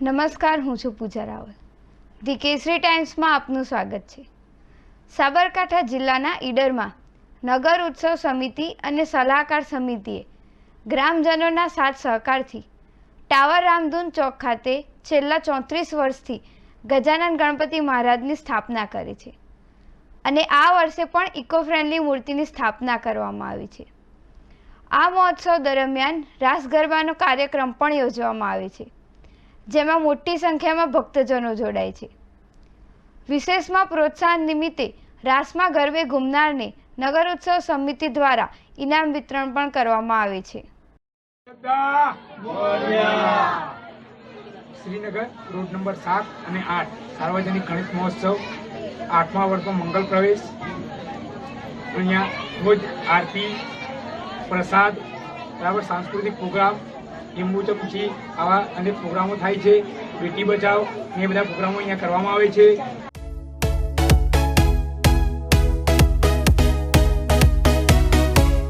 નમસ્કાર, હું છું પૂજા રાવલ. ધી કેસરી ટાઈમ્સમાં આપનું સ્વાગત છે. સાબરકાંઠા જિલ્લાના ઈડરમાં નગર ઉત્સવ સમિતિ અને સલાહકાર સમિતિએ ગ્રામજનોના સાથ સહકારથી ટાવર રામધૂન ચોક ખાતે છેલ્લા ચોત્રીસ વર્ષથી ગજાનન ગણપતિ મહારાજની સ્થાપના કરી છે અને આ વર્ષે પણ ઇકો ફ્રેન્ડલી મૂર્તિની સ્થાપના કરવામાં આવી છે. આ મહોત્સવ દરમિયાન રાસ ગરબાનો કાર્યક્રમ પણ યોજવામાં આવે છે. જેમાં મોટી સંખ્યામાં ભક્તજનો જોડાય છે. વિશેષમાં પ્રોત્સાહન નિમિત્તે રાસમાં ગરબે ઘૂમનારને નગર ઉત્સવ સમિતિ દ્વારા ઇનામ વિતરણ પણ કરવામાં આવે છે. શ્રીનગર રોડ નંબર સાત અને આઠ, સાર્વજનિક ગણિત મહોત્સવ, આઠમા વર્ષનો મંગલ પ્રવેશ. અહીંયા રોજ આરતી, પ્રસાદ, બરાબર સાંસ્કૃતિક પ્રોગ્રામ લીંબુ પછી આવા અનેક પ્રોગ્રામો થાય છે, બેટી બચાવ એ બધા પ્રોગ્રામો અહીંયા કરવામાં આવે છે.